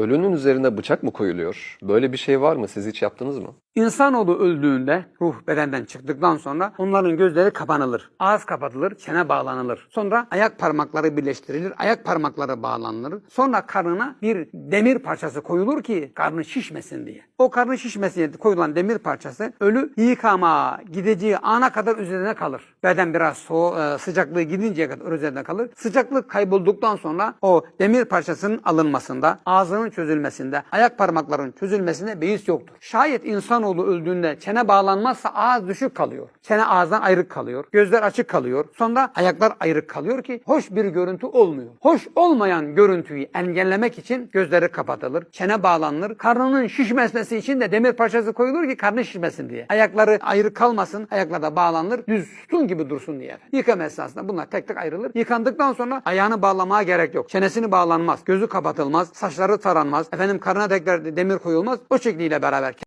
Ölünün üzerine bıçak mı koyuluyor? Böyle bir şey var mı? Siz hiç yaptınız mı? İnsanoğlu öldüğünde ruh bedenden çıktıktan sonra onların gözleri kapanılır. Ağız kapatılır, çene bağlanılır. Sonra ayak parmakları birleştirilir, ayak parmakları bağlanılır. Sonra karnına bir demir parçası koyulur ki karnı şişmesin diye. O karnı şişmesin diye koyulan demir parçası ölü yıkama gideceği ana kadar üzerine kalır. Beden biraz soğuk, e, sıcaklığı gidinceye kadar üzerinde kalır. Sıcaklık kaybolduktan sonra o demir parçasının alınmasında, ağzının çözülmesinde, ayak parmaklarının çözülmesinde beis yoktur. Şayet insanoğlu öldüğünde çene bağlanmazsa ağız düşük kalıyor. Çene ağızdan ayrık kalıyor. Gözler açık kalıyor. Sonra ayaklar ayrık kalıyor ki hoş bir görüntü olmuyor. Hoş olmayan görüntüyü engellemek için gözleri kapatılır. Çene bağlanır. Karnının şişmesi için de demir parçası koyulur ki karnı şişmesin diye. Ayakları ayrı kalmasın. Ayaklar da bağlanır. Düz sütun gibi dursun diye. Yıkama esnasında bunlar tek tek ayrılır. Yıkandıktan sonra ayağını bağlamaya gerek yok. Çenesini bağlanmaz. Gözü kapatılmaz. Saçları taranmaz. Efendim karnına tekrar demir koyulmaz. O şekliyle beraber